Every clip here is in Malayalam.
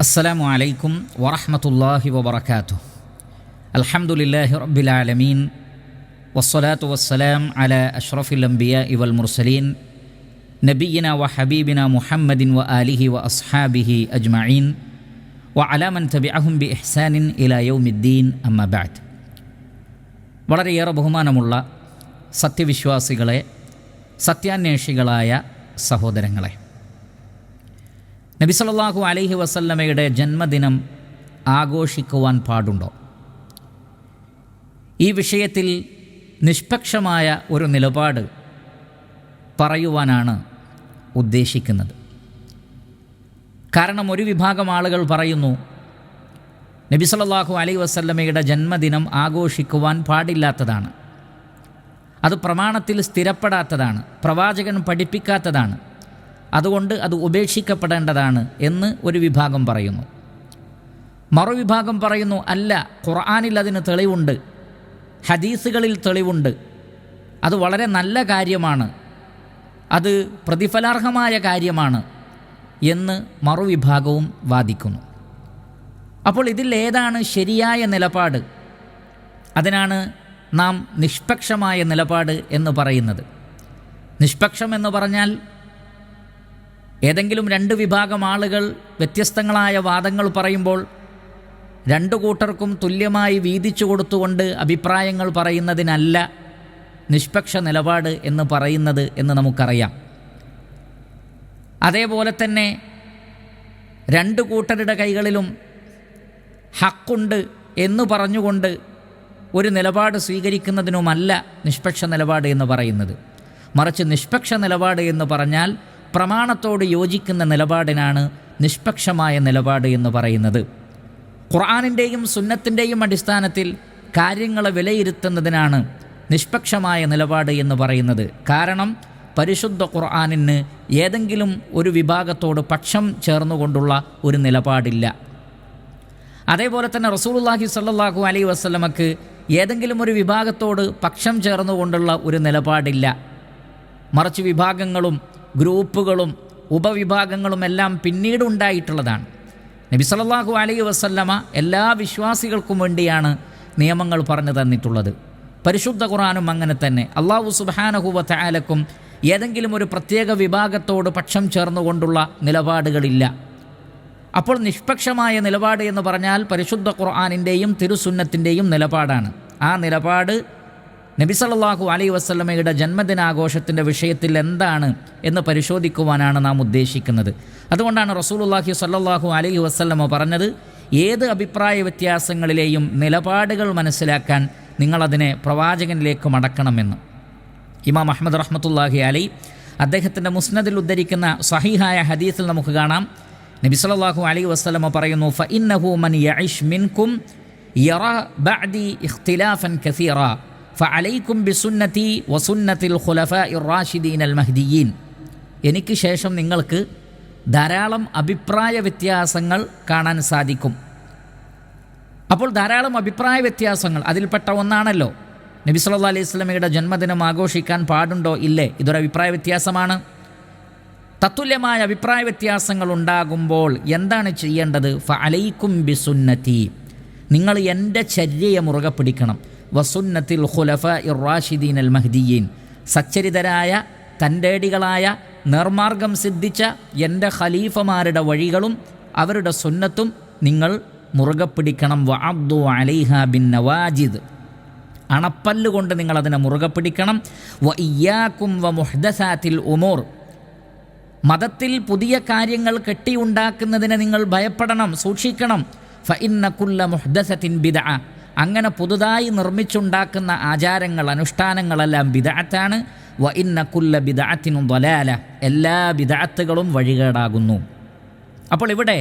السلام عليكم ورحمة الله وبركاته الحمد لله رب العالمين والصلاة والسلام على أشرف الأنبياء والمرسلين نبينا وحبيبنا محمد وآله وأصحابه أجمعين وعلى من تبعهم بإحسان إلى يوم الدين أما بعد വളരെയേറെ ബഹുമാനമുള്ള സത്യവിശ്വാസികളെ സത്യാന്വേഷികളായ സഹോദരങ്ങളെ നബി സല്ലല്ലാഹു അലൈഹി വസല്ലമയുടെ ജന്മദിനം ആഘോഷിക്കുവാൻ പാടുണ്ടോ? ഈ വിഷയത്തിൽ നിഷ്പക്ഷമായ ഒരു നിലപാട് പറയുവാനാണ് ഉദ്ദേശിക്കുന്നത്. കാരണം ഒരു വിഭാഗം ആളുകൾ പറയുന്നു നബി സല്ലല്ലാഹു അലൈഹി വസല്ലമയുടെ ജന്മദിനം ആഘോഷിക്കുവാൻ പാടില്ലാത്തതാണ്. അത് പ്രമാണത്തിൽ സ്ഥിരപ്പെടാത്തതാണ്. പ്രവാചകൻ പഠിപ്പിക്കാത്തതാണ്. അതുകൊണ്ട് അത് ഉപേക്ഷിക്കപ്പെടേണ്ടതാണ് എന്ന് ഒരു വിഭാഗം പറയുന്നു. മറുവിഭാഗം പറയുന്നു അല്ല ഖുർആാനിൽ അതിന് തെളിവുണ്ട് ഹദീസുകളിൽ തെളിവുണ്ട്. അത് വളരെ നല്ല കാര്യമാണ്. അത് പ്രതിഫലാർഹമായ കാര്യമാണ് എന്ന് മറുവിഭാഗവും വാദിക്കുന്നു. അപ്പോൾ ഇതിൽ ഏതാണ് ശരിയായ നിലപാട്? അതിനാണ് നാം നിഷ്പക്ഷമായ നിലപാട് എന്ന് പറയുന്നത്. നിഷ്പക്ഷം എന്ന് പറഞ്ഞാൽ ഏതെങ്കിലും രണ്ട് വിഭാഗം ആളുകൾ വ്യത്യസ്തങ്ങളായ വാദങ്ങൾ പറയുമ്പോൾ രണ്ടു കൂട്ടർക്കും തുല്യമായി വീതിച്ചു കൊടുത്തുകൊണ്ട് അഭിപ്രായങ്ങൾ പറയുന്നതിനല്ല നിഷ്പക്ഷ നിലപാട് എന്ന് പറയുന്നത് എന്ന് നമുക്കറിയാം. അതേപോലെ തന്നെ രണ്ട് കൂട്ടരുടെ കൈകളിലും ഹക്കുണ്ട് എന്ന് പറഞ്ഞുകൊണ്ട് ഒരു നിലപാട് സ്വീകരിക്കുന്നതിനുമല്ല നിഷ്പക്ഷ നിലപാട് എന്ന് പറയുന്നത്. മറിച്ച് നിഷ്പക്ഷ നിലപാട് എന്ന് പറഞ്ഞാൽ പ്രമാണത്തോട് യോജിക്കുന്ന നിലപാടിനാണ് നിഷ്പക്ഷമായ നിലപാട് എന്ന് പറയുന്നത്. ഖുർആാനിന്റെയും സുന്നത്തിന്റെയും അടിസ്ഥാനത്തിൽ കാര്യങ്ങളെ വിലയിരുത്തുന്നതിനാണ് നിഷ്പക്ഷമായ നിലപാട് എന്ന് പറയുന്നത്. കാരണം പരിശുദ്ധ ഖുർആാനിന് ഏതെങ്കിലും ഒരു വിഭാഗത്തോട് പക്ഷം ചേർന്നുകൊണ്ടുള്ള ഒരു നിലപാടില്ല. അതേപോലെ തന്നെ റസൂലുള്ളാഹി സല്ലാഹു അലൈ വസ്ലമക്ക് ഏതെങ്കിലും ഒരു വിഭാഗത്തോട് പക്ഷം ചേർന്നുകൊണ്ടുള്ള ഒരു നിലപാടില്ല. മറിച്ച് വിഭാഗങ്ങളും ഗ്രൂപ്പുകളും ഉപവിഭാഗങ്ങളും എല്ലാം പിന്നീട് ഉണ്ടായിട്ടുള്ളതാണ്. നബി സല്ലാഹു അലൈഹി വസല്ലമ എല്ലാ വിശ്വാസികൾക്കും വേണ്ടിയാണ് നിയമങ്ങൾ പറഞ്ഞു തന്നിട്ടുള്ളത്. പരിശുദ്ധ ഖുറാനും അങ്ങനെ തന്നെ. അള്ളാഹു സുബാനഹുവ തയാലക്കും ഏതെങ്കിലും ഒരു പ്രത്യേക വിഭാഗത്തോട് പക്ഷം ചേർന്നുകൊണ്ടുള്ള നിലപാടുകളില്ല. അപ്പോൾ നിഷ്പക്ഷമായ നിലപാട് എന്ന് പറഞ്ഞാൽ പരിശുദ്ധ ഖുർആാനിന്റെയും തിരുസുന്നത്തിന്റെയും നിലപാടാണ്. ആ നിലപാട് നബി സല്ലല്ലാഹു അലൈഹി വസല്ലമയുടെ ജന്മദിനാഘോഷത്തിന്റെ വിഷയത്തിൽ എന്താണ് എന്ന് പരിശോധിക്കുവാനാണ് നാം ഉദ്ദേശിക്കുന്നത്. അതുകൊണ്ടാണ് റസൂലുള്ളാഹി സല്ലാഹു അലൈഹി വസ്ലമ പറഞ്ഞത് ഏത് അഭിപ്രായ വ്യത്യാസങ്ങളിലെയും നിലപാടുകൾ മനസ്സിലാക്കാൻ നിങ്ങളതിനെ പ്രവാചകനിലേക്ക് മടക്കണമെന്ന്. ഇമാം അഹമ്മദ് റഹ്മത്തുല്ലാഹി അലൈ അദ്ദേഹത്തിന്റെ മുസ്നദിൽ ഉദ്ധരിക്കുന്ന സഹിഹായ ഹദീസിൽ നമുക്ക് കാണാം. നബി സല്ലല്ലാഹു അലൈഹി വസല്ലമ പറയുന്നു ഫഇന്നഹു മൻ യഇഷ് മിൻകും യറ ബഅദി ഇഖ്തിലാഫൻ കസീറ. ഫഅലൈക്കും ബിസുന്നതി വസുന്നത്തിൽ ഖുലഫ ഇറാഷിദീൻ അൽ മഹ്ദിയീൻ എനിക്ക് ശേഷം നിങ്ങൾക്ക് ധാരാളം അഭിപ്രായ വ്യത്യാസങ്ങൾ കാണാൻ സാധിക്കും. അപ്പോൾ ധാരാളം അഭിപ്രായ വ്യത്യാസങ്ങൾ അതിൽപ്പെട്ട ഒന്നാണല്ലോ നബി സല്ലാ അലൈഹി സ്വലമിയുടെ ജന്മദിനം ആഘോഷിക്കാൻ പാടുണ്ടോ ഇല്ലേ? ഇതൊരു അഭിപ്രായ വ്യത്യാസമാണ്. തത്തുല്യമായ അഭിപ്രായ വ്യത്യാസങ്ങൾ ഉണ്ടാകുമ്പോൾ എന്താണ് ചെയ്യേണ്ടത്? ഫ അലൈക്കും ബിസുന്നത്തി. നിങ്ങൾ എന്റെ ചര്യയെ മുറുകെ പിടിക്കണം. വസുന്നത്തിൽ ഖുലഫ ഇറാഷിദീൻ അൽ മഹ്ദിയീൻ സച്ചരിതരായ തന്റേടികളായ നിർമാർഗം സിദ്ധിച്ച എന്റെ ഖലീഫമാരുടെ വഴികളും അവരുടെ സുന്നത്തും നിങ്ങൾ മുറുകെ പിടിക്കണം. വ അബ്ദു അലൈഹ ബിൻ നവാജിദ്. അണപ്പല്ലുകൊണ്ട് നിങ്ങൾ അതിനെ മുറുകെ പിടിക്കണം. വ ഇയാക്കും വ മുഹ്ദസാത്തിൽ ഉമോർ. മതത്തിൽ പുതിയ കാര്യങ്ങൾ കെട്ടിയുണ്ടാക്കുന്നതിനെ നിങ്ങൾ ഭയപ്പെടണം സൂക്ഷിക്കണം. ഫ ഇന്ന കുല്ല മുഹ്ദസത്തിൻ ബിദ അങ്ങനെ പുതുതായി നിർമ്മിച്ചുണ്ടാക്കുന്ന ആചാരങ്ങൾ അനുഷ്ഠാനങ്ങളെല്ലാം ബിദാത്താണ് വ ഇന്ന കുല്ല ബിദാത്തിനും തൊലാല എല്ലാ ബിദാത്തുകളും വഴികേടാകുന്നു. അപ്പോൾ ഇവിടെ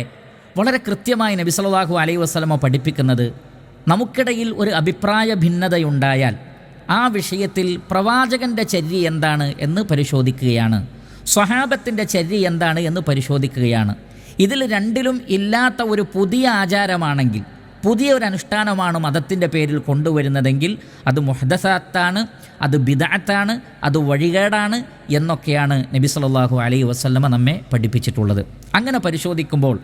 വളരെ കൃത്യമായി നബി സല്ലല്ലാഹു അലൈഹി വസല്ലമ പഠിപ്പിക്കുന്നത് നമുക്കിടയിൽ ഒരു അഭിപ്രായ ഭിന്നതയുണ്ടായാൽ ആ വിഷയത്തിൽ പ്രവാചകന്റെ ചര്യ എന്താണ് എന്ന് പരിശോധിക്കുകയാണ്. സ്വഹാബത്തിന്റെ ചര്യ എന്താണ് എന്ന് പരിശോധിക്കുകയാണ്. ഇതിൽ രണ്ടിലും ഇല്ലാത്ത ഒരു പുതിയ ആചാരമാണെങ്കിൽ പുതിയ ഒരു അനുഷ്ഠാനമാണ് മതത്തിന്റെ പേരിൽ കൊണ്ടുവരുന്നതെങ്കിൽ അത് മുഹദസാത്താണ് അത് ബിദാത്താണ് അത് വഴികേടാണ് എന്നൊക്കെയാണ് നബി സല്ലല്ലാഹു അലൈഹി വസല്ലമ നമ്മെ പഠിപ്പിച്ചിട്ടുള്ളത്. അങ്ങനെ പരിശോധിക്കുമ്പോൾ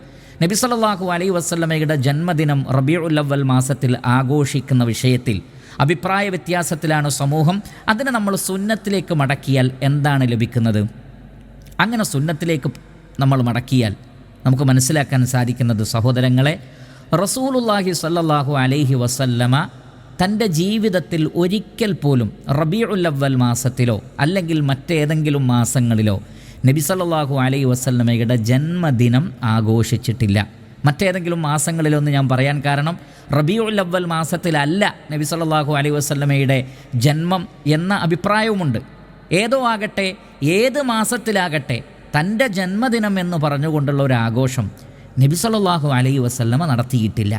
നബി സല്ലല്ലാഹു അലൈഹി വസല്ലമയുടെ ജന്മദിനം റബീഉൽ അവ്വൽ മാസത്തിൽ ആഘോഷിക്കുന്ന വിഷയത്തിൽ അഭിപ്രായ വ്യത്യാസത്തിലാണ് സമൂഹം. അതിനെ നമ്മൾ സുന്നത്തിലേക്ക് മടക്കിയാൽ എന്താണ് ലഭിക്കുന്നത്? അങ്ങനെ സുന്നത്തിലേക്ക് നമ്മൾ മടക്കിയാൽ നമുക്ക് മനസ്സിലാക്കാൻ സാധിക്കുന്നത് സഹോദരങ്ങളെ റസൂലുല്ലാഹി സല്ലാഹു അലൈഹി വസല്ലമ തന്റെ ജീവിതത്തിൽ ഒരിക്കൽ പോലും റബീഉൽ അവ്വൽ മാസത്തിലോ അല്ലെങ്കിൽ മറ്റേതെങ്കിലും മാസങ്ങളിലോ നബി സല്ലാഹു അലൈഹി വസല്ലമയുടെ ജന്മദിനം ആഘോഷിച്ചിട്ടില്ല. മറ്റേതെങ്കിലും മാസങ്ങളിലൊന്ന് ഞാൻ പറയാൻ കാരണം റബീഉൽ അവ്വൽ മാസത്തിലല്ല നബി സല്ലാഹു അലൈഹി വസല്ലമയുടെ ജന്മം എന്ന അഭിപ്രായവുമുണ്ട്. ഏതോ ആകട്ടെ ഏത് മാസത്തിലാകട്ടെ തന്റെ ജന്മദിനം എന്ന് പറഞ്ഞുകൊണ്ടുള്ള ഒരു ആഘോഷം നബി സല്ലല്ലാഹു അലൈഹി വസല്ലമ നടത്തിയിട്ടില്ല.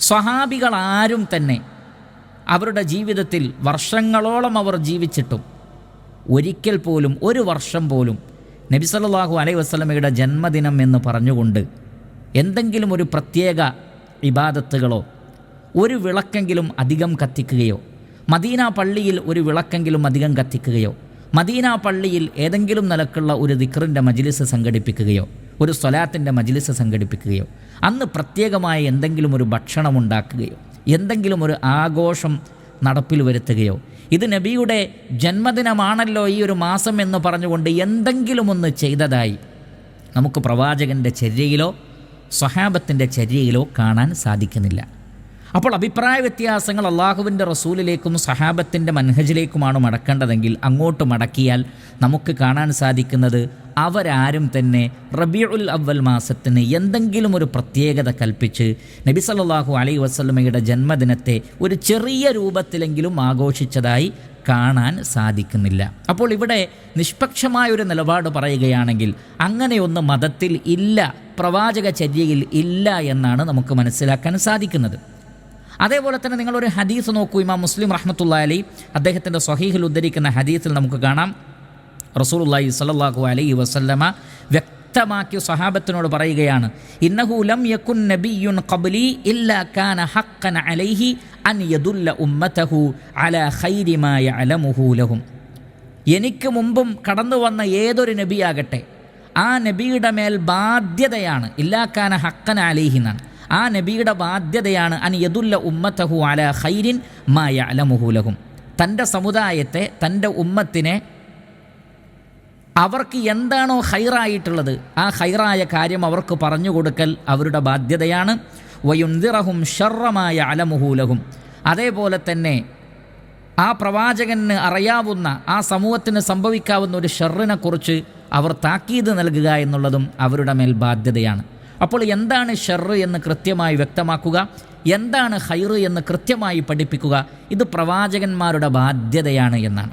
സ്വഹാബികൾ ആരും തന്നെ അവരുടെ ജീവിതത്തിൽ വർഷങ്ങളോളം അവർ ജീവിച്ചിട്ടും ഒരിക്കൽ പോലും ഒരു വർഷം പോലും നബി സല്ലല്ലാഹു അലൈഹി വസല്ലമയുടെ ജന്മദിനം എന്ന് പറഞ്ഞുകൊണ്ട് എന്തെങ്കിലും ഒരു പ്രത്യേക ഇബാദത്തുകളോ ഒരു വിളക്കെങ്കിലും അധികം കത്തിക്കുകയോ മദീന പള്ളിയിൽ ഒരു വിളക്കെങ്കിലും അധികം കത്തിക്കുകയോ മദീന പള്ളിയിൽ ഏതെങ്കിലും നിലക്കുള്ള ഒരു ദിക്റിന്റെ മജിലിസ് സംഘടിപ്പിക്കുകയോ ഒരു സ്വലാത്തിന്റെ മജിലിസ് സംഘടിപ്പിക്കുകയോ അന്ന് പ്രത്യേകമായ എന്തെങ്കിലും ഒരു ഭക്ഷണം ഉണ്ടാക്കുകയോ എന്തെങ്കിലും ഒരു ആഘോഷം നടപ്പിൽ വരുത്തുകയോ ഇത് നബിയുടെ ജന്മദിനമാണല്ലോ ഈ ഒരു മാസം എന്ന് പറഞ്ഞുകൊണ്ട് എന്തെങ്കിലും ഒന്ന് ചെയ്തതായി നമുക്ക് പ്രവാചകന്റെ ചര്യയിലോ സ്വഹാബത്തിന്റെ ചര്യയിലോ കാണാൻ സാധിക്കുന്നില്ല. അപ്പോൾ അഭിപ്രായ വ്യത്യാസങ്ങൾ അള്ളാഹുവിന്റെ റസൂലിലേക്കും സഹാബത്തിന്റെ മൻഹജിലേക്കുമാണ് മടക്കേണ്ടതെങ്കിൽ അങ്ങോട്ട് മടക്കിയാൽ നമുക്ക് കാണാൻ സാധിക്കുന്നത് അവരാരും തന്നെ റബീഉൽ അവൽ മാസത്തിന് എന്തെങ്കിലും ഒരു പ്രത്യേകത കൽപ്പിച്ച് നബി സല്ലാഹു അലൈ വസ്ലമയുടെ ജന്മദിനത്തെ ഒരു ചെറിയ രൂപത്തിലെങ്കിലും ആഘോഷിച്ചതായി കാണാൻ സാധിക്കുന്നില്ല. അപ്പോൾ ഇവിടെ നിഷ്പക്ഷമായൊരു നിലപാട് പറയുകയാണെങ്കിൽ അങ്ങനെയൊന്ന് മതത്തിൽ ഇല്ല പ്രവാചക ചര്യയിൽ ഇല്ല എന്നാണ് നമുക്ക് മനസ്സിലാക്കാൻ സാധിക്കുന്നത്. അതേപോലെ തന്നെ നിങ്ങളൊരു ഹദീസ് നോക്കൂ ഇമാം മുസ്ലിം റഹ്മത്തുള്ള അലി അദ്ദേഹത്തിന്റെ സ്വഹീഹിൽ ഉദ്ധരിക്കുന്ന ഹദീസിൽ നമുക്ക് കാണാം. റസൂലുള്ളാഹി സ്വല്ലല്ലാഹു അലൈ വസല്ലമ വ്യക്തമാക്കി സ്വഹാബത്തിനോട് പറയുകയാണ് ഇന്നഹു ലം യകുൻ നബിയുൻ ഖബ്ലി ഇല്ലാ കാന ഹഖൻ അലൈഹി അൻ യദുല്ല ഉമ്മതഹു അല ഖൈരി മാ യഅലമുഹു ലഹും. എനിക്ക് മുമ്പും കടന്നു വന്ന ഏതൊരു നബിയാകട്ടെ ആ നബിയുടെ മേൽ ബാധ്യതയാണ് ഇല്ലാക്കാന ഹക്കൻ അലൈഹി എന്നാണ്. ആ നബിയുടെ ബാധ്യതയാണ് അൻ യദുല്ല ഉമ്മത്തഹു അല ഹൈരിൻ മായ അലമുഹുലഹും തന്റെ സമുദായത്തെ തന്റെ ഉമ്മത്തിനെ അവർക്ക് എന്താണോ ഹൈറായിട്ടുള്ളത് ആ ഹൈറായ കാര്യം അവർക്ക് പറഞ്ഞു കൊടുക്കൽ അവരുടെ ബാധ്യതയാണ്. വയുന്തിറഹും ഷർറമായ അലമുഹൂലഹും അതേപോലെ തന്നെ ആ പ്രവാചകന് അറിയാവുന്ന ആ സമൂഹത്തിന് സംഭവിക്കാവുന്ന ഒരു ഷെറിനെക്കുറിച്ച് അവർ താക്കീത് നൽകുക എന്നുള്ളതും അവരുടെ മേൽ ബാധ്യതയാണ്. അപ്പോൾ എന്താണ് ഷെറ് എന്ന് കൃത്യമായി വ്യക്തമാക്കുക? എന്താണ് ഹൈറ് എന്ന് കൃത്യമായി പഠിപ്പിക്കുക? ഇത് പ്രവാചകന്മാരുടെ ബാധ്യതയാണ് എന്നാണ്.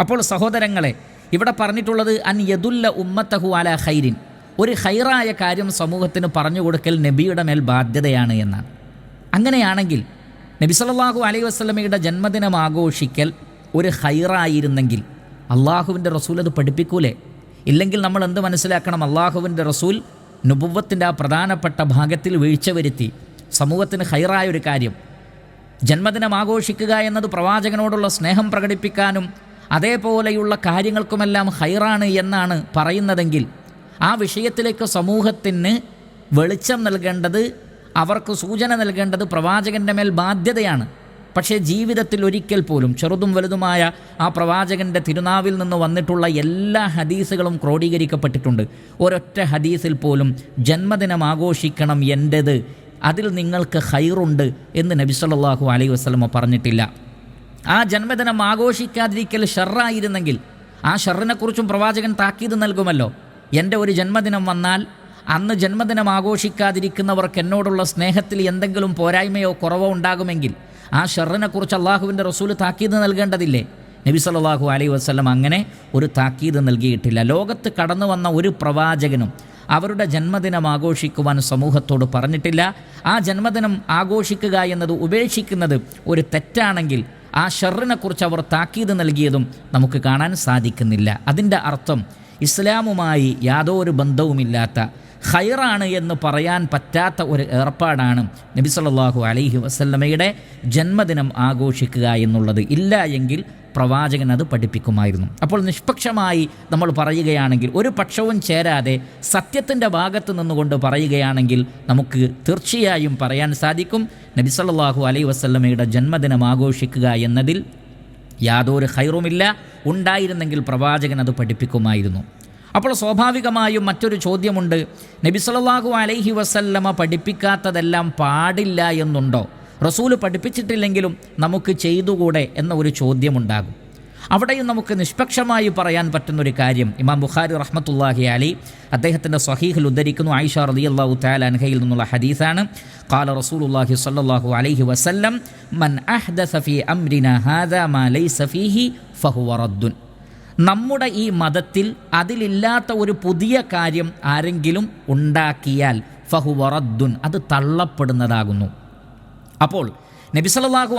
അപ്പോൾ സഹോദരങ്ങളെ ഇവിടെ പറഞ്ഞിട്ടുള്ളത് അൻ യദുല്ല ഉമ്മത്തഹു അല ഹൈരിൻ ഒരു ഹൈറായ കാര്യം സമൂഹത്തിന് പറഞ്ഞു കൊടുക്കൽ നബിയുടെ മേൽ ബാധ്യതയാണ് എന്നാണ്. അങ്ങനെയാണെങ്കിൽ നബി സല്ലല്ലാഹു അലൈഹി വസല്ലമയുടെ ജന്മദിനം ആഘോഷിക്കൽ ഒരു ഹൈറായിരുന്നെങ്കിൽ അള്ളാഹുവിന്റെ റസൂൽ അത് പഠിപ്പിക്കൂലേ? ഇല്ലെങ്കിൽ നമ്മൾ എന്ത് മനസ്സിലാക്കണം? അള്ളാഹുവിന്റെ റസൂൽ നുബുവത്തിന്റെ ആ പ്രധാനപ്പെട്ട ഭാഗത്തിൽ വീഴ്ച വരുത്തി. സമൂഹത്തിന് ഹൈറായ ഒരു കാര്യം. ജന്മദിനം ആഘോഷിക്കുക എന്നത് പ്രവാചകനോടുള്ള സ്നേഹം പ്രകടിപ്പിക്കാനും അതേപോലെയുള്ള കാര്യങ്ങൾക്കുമെല്ലാം ഹൈറാണ് എന്നാണ് പറയുന്നതെങ്കിൽ ആ വിഷയത്തിലേക്ക് സമൂഹത്തിന് വെളിച്ചം നൽകേണ്ടത് അവർക്ക് സൂചന നൽകേണ്ടത് പ്രവാചകന്റെ മേൽ ബാധ്യതയാണ്. പക്ഷേ ജീവിതത്തിൽ ഒരിക്കൽ പോലും ചെറുതും വലുതുമായ ആ പ്രവാചകന്റെ തിരുനാവിൽ നിന്ന് വന്നിട്ടുള്ള എല്ലാ ഹദീസുകളും ക്രോഡീകരിക്കപ്പെട്ടിട്ടുണ്ട്. ഒരൊറ്റ ഹദീസിൽ പോലും ജന്മദിനം ആഘോഷിക്കണം എന്റെത് അതിൽ നിങ്ങൾക്ക് ഹൈറുണ്ട് എന്ന് നബി സല്ലല്ലാഹു അലൈഹി വസ്ലമ പറഞ്ഞിട്ടില്ല. ആ ജന്മദിനം ആഘോഷിക്കാതിരിക്കൽ ഷെറായിരുന്നെങ്കിൽ ആ ഷെറിനെക്കുറിച്ചും പ്രവാചകൻ താക്കീത് നൽകുമല്ലോ. എന്റെ ഒരു ജന്മദിനം വന്നാൽ അന്ന് ജന്മദിനം ആഘോഷിക്കാതിരിക്കുന്നവർക്ക് എന്നോടുള്ള സ്നേഹത്തിൽ എന്തെങ്കിലും പോരായ്മയോ കുറവോ ഉണ്ടാകുമെങ്കിൽ ആ ഷെറിനെക്കുറിച്ച് അള്ളാഹുവിന്റെ റസൂൽ താക്കീത് നൽകേണ്ടതില്ലേ? നബി സല്ലാഹു അലൈഹി വസ്ലം അങ്ങനെ ഒരു താക്കീത് നൽകിയിട്ടില്ല. ലോകത്ത് കടന്നു വന്ന ഒരു പ്രവാചകനും അവരുടെ ജന്മദിനം ആഘോഷിക്കുവാൻ സമൂഹത്തോട് പറഞ്ഞിട്ടില്ല. ആ ജന്മദിനം ആഘോഷിക്കുക എന്നത് ഉപേക്ഷിക്കുന്നത് ഒരു തെറ്റാണെങ്കിൽ ആ ഷെറിനെക്കുറിച്ച് അവർ താക്കീത് നൽകിയതും നമുക്ക് കാണാൻ സാധിക്കുന്നില്ല. അതിന്റെ അർത്ഥം ഇസ്ലാമുമായി യാതൊരു ബന്ധവുമില്ലാത്ത ഖൈറാണ് എന്ന് പറയാൻ പറ്റാത്ത ഒരു ഏർപ്പാടാണ് നബി സല്ലല്ലാഹു അലൈഹി വസല്ലമയുടെ ജന്മദിനം ആഘോഷിക്കുക എന്നുള്ളത്. ഇല്ല എങ്കിൽ പ്രവാചകൻ അത് പഠിപ്പിക്കുമായിരുന്നു. അപ്പോൾ നിഷ്പക്ഷമായി നമ്മൾ പറയുകയാണെങ്കിൽ ഒരു പക്ഷവും ചേരാതെ സത്യത്തിന്റെ ഭാഗത്ത് നിന്നുകൊണ്ട് പറയുകയാണെങ്കിൽ നമുക്ക് തീർച്ചയായും പറയാൻ സാധിക്കും. നബി സല്ലല്ലാഹു അലൈഹി വസല്ലമയുടെ ജന്മദിനം ആഘോഷിക്കുക എന്നതിൽ യാതൊരു ഹൈറുമില്ല ഉണ്ടായിരുന്നെങ്കിൽ പ്രവാചകൻ അത് പഠിപ്പിക്കുമായിരുന്നു. അപ്പോൾ സ്വാഭാവികമായും മറ്റൊരു ചോദ്യമുണ്ട്. നബിസ്വല്ലാഹു അലൈഹി വസല്ലമ പഠിപ്പിക്കാത്തതെല്ലാം പാടില്ല എന്നുണ്ടോ? റസൂൽ പഠിപ്പിച്ചിട്ടില്ലെങ്കിലും നമുക്ക് ചെയ്തുകൂടെ എന്ന ഒരു ചോദ്യമുണ്ടാകും. അവിടെയും നമുക്ക് നിഷ്പക്ഷമായി പറയാൻ പറ്റുന്നൊരു കാര്യം. ഇമാം ബുഖാരി റഹ്മത്തുല്ലാഹി അലി അദ്ദേഹത്തിന്റെ സഹീഹിൽ ഉദ്ധരിക്കുന്നു. ആയിഷ റലി അള്ളാഹു താലൻഹയിൽ നിന്നുള്ള ഹദീസാണ്. കാല റസൂലുല്ലാഹി സല്ലാഹു അലൈഹി വസല്ലം മൻ അഹ്ദ സഫി അംരിന ഹാദ മാ ലൈ സഫീഹി ഫഹുവറദ്ദുൻ നമ്മുടെ ഈ മതത്തിൽ അതിലില്ലാത്ത ഒരു പുതിയ കാര്യം ആരെങ്കിലും ഉണ്ടാക്കിയാൽ ഫഹു വറദ്ദുൻ അത് തള്ളപ്പെടുന്നതാകുന്നു. അപ്പോൾ നബി